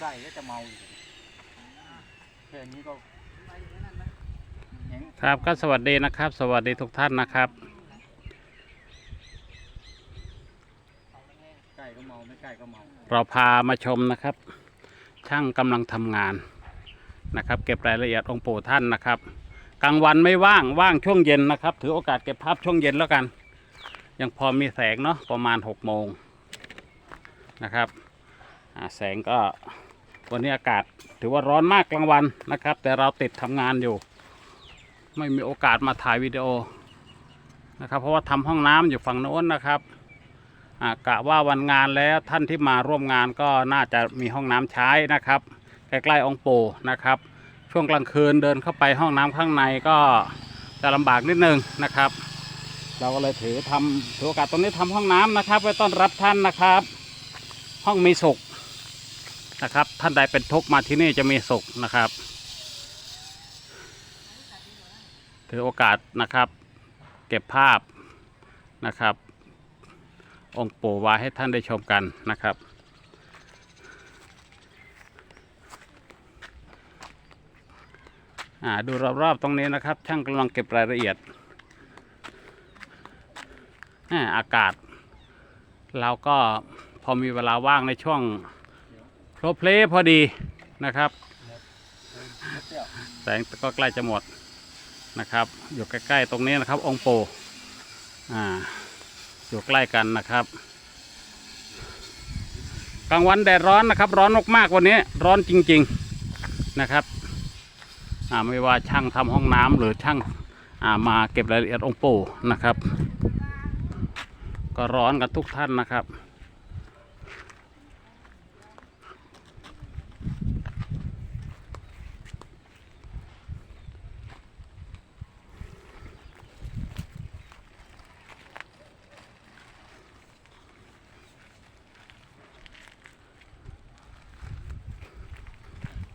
ใกล้ก็จะเมาอีกแค่นี้ก็เห็นครับก็สวัสดีนะครับ สวัสดีทุกท่านนะครับ ใกล้ก็เมาไม่ใกล้ก็เมาเราพามาชมนะครับ ช่างกำลังทำงานนะครับ เก็บรายละเอียดองค์ปู่ท่านนะครับ กลางวันไม่ว่างว่างช่วงเย็นนะครับ ถือโอกาสเก็บภาพช่วงเย็นแล้วกัน ยังพอมีแสงเนาะประมาณ6โมงนะครับอ่าแสงก็ วันนี้อากาศถือว่าร้อนมากกลางวันนะครับ แต่เราติดทำงานอยู่ ไม่มีโอกาสมาถ่ายวิดีโอนะครับ เพราะว่าทำห้องน้ำอยู่ฝั่งโน้นนะครับกะว่าวันงานแล้วท่านที่มาร่วมงานก็น่าจะมีห้องน้ำใช้นะครับ ใกล้ๆองค์ปู่นะครับ ช่วงกลางคืนเดินเข้าไปห้องน้ำข้างในก็จะลำบากนิดนึงนะครับ เราก็เลยถือทำถือโอกาสตรงนี้ทำห้องน้ำนะครับไว้ต้อนรับท่านนะครับ ห้องมีสุข นะครับ ท่านใดเป็นทุกมาที่นี่จะมีสุขนะครับ ถือโอกาสนะครับ เก็บภาพนะครับ องค์ปู่ว้ให้ท่านได้ชมกันนะครับดูรอบๆตรงนี้นะครับ ช่างกำลังเก็บรายละเอียดอาอากาศ เราก็พอมีเวลาว่างในช่วง โปรเพลย์พอดีนะครับเปรี้ยวแสงก็ใกล้จะหมดนะครับ อยู่ใกล้ๆตรงนี้นะครับ องค์ปู่อ่าอยู่ใกล้กันนะครับกลางวันแดดร้อนนะครับ ร้อนมากๆวันนี้ร้อนจริง ๆนะครับอ่าไม่ว่าช่างทำห้องน้ำหรือช่างอ่ามาเก็บรายละเอียดองค์ปู่นะครับ ก็ร้อนกันทุกท่านนะครับ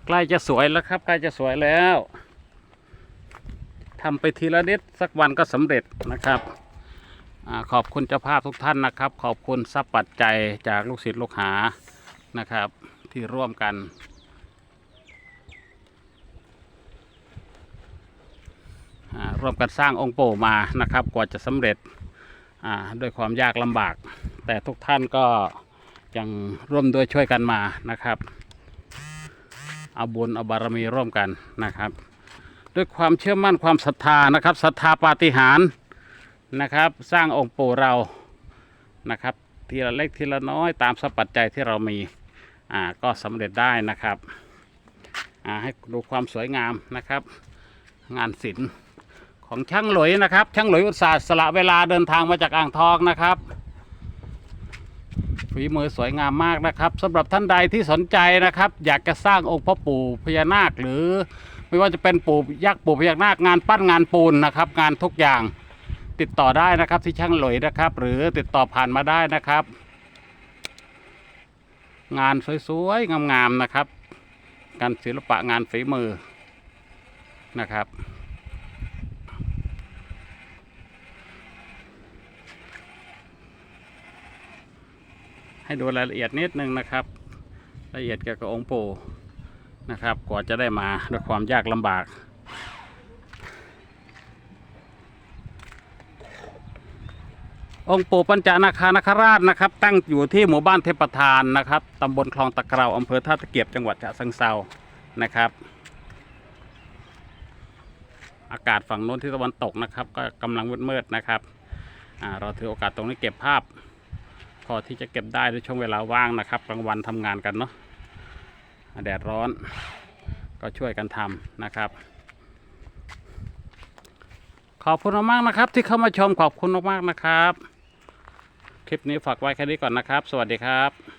ใกล้จะสวยแล้วครับ ใกล้จะสวยแล้วทำไปทีละนิดสักวันก็สำเร็จนะครับอขอบคุณเจ้าภาพทุกท่านนะครับ ขอบคุณทรัพย์ปัจจัยจากลูกศิษย์ลูกหานะครับ ที่ร่วมกัน ร่วมกันสร้างองค์ปู่มานะครับ กว่าจะสำเร็จด้วยความยากลำบาก แต่ทุกท่านก็ยังร่วมด้วยช่วยกันมานะครับ เอาบุญเอาบารมีร่วมกันนะครับ ด้วยความเชื่อมั่นความศรัทธานะครับศรัทธาปาฏิหาริย์นะครับ สร้างองค์ปู่เรานะครับทีละเล็กทีละน้อยตามสัพปัจจัยที่เรามีอ่าก็สำเร็จได้นะครับอ่าให้ดูความสวยงามนะครับ งานศิลป์ของช่างหลอยนะครับ ช่างหลอยอุตสาห์สละเวลาเดินทางมาจากอ่างทองนะครับ ฝีมือสวยงามมากนะครับสำหรับท่านใดที่สนใจนะครับ อยากจะสร้างองค์พ่อปู่พญานาค หรือไม่ว่าจะเป็นปู่ยักษ์ปู่พญานาคงานปั้นงานปูนนะครับ งานทุกอย่างติดต่อได้นะครับที่ช่างหลอยนะครับ หรือติดต่อผ่านมาได้นะครับ งานสวยๆงามๆนะครับงานศิลปะงานฝีมือนะครับ ให้ดูรายละเอียดนิดนึงนะครับ ละเอียดเกี่ยวกับองค์ปู่นะครับกว่าจะได้มาด้วยความยากลำบากองค์ปู่ปัญจนาคานาคราชนะครับ ตั้งอยู่ที่หมู่บ้านเทพประธานนะครับตำบลคลองตะเกราอำเภอท่าตะเกียบจังหวัดฉะเชิงเซานะครับ อากาศฝั่งโน้นที่ตะวันตกนะครับ ก็กำลังมืดๆนะครับเราถือโอกาสตรงนี้เก็บภาพ พอที่จะเก็บได้ในช่วงเวลาว่างนะครับกลางวันทำงานกันเนาะแดดร้อนก็ช่วยกันทำนะครับ ขอบคุณมากๆนะครับ ที่เข้ามาชมขอบคุณมากๆนะครับ คลิปนี้ฝากไว้แค่นี้ก่อนนะครับ สวัสดีครับ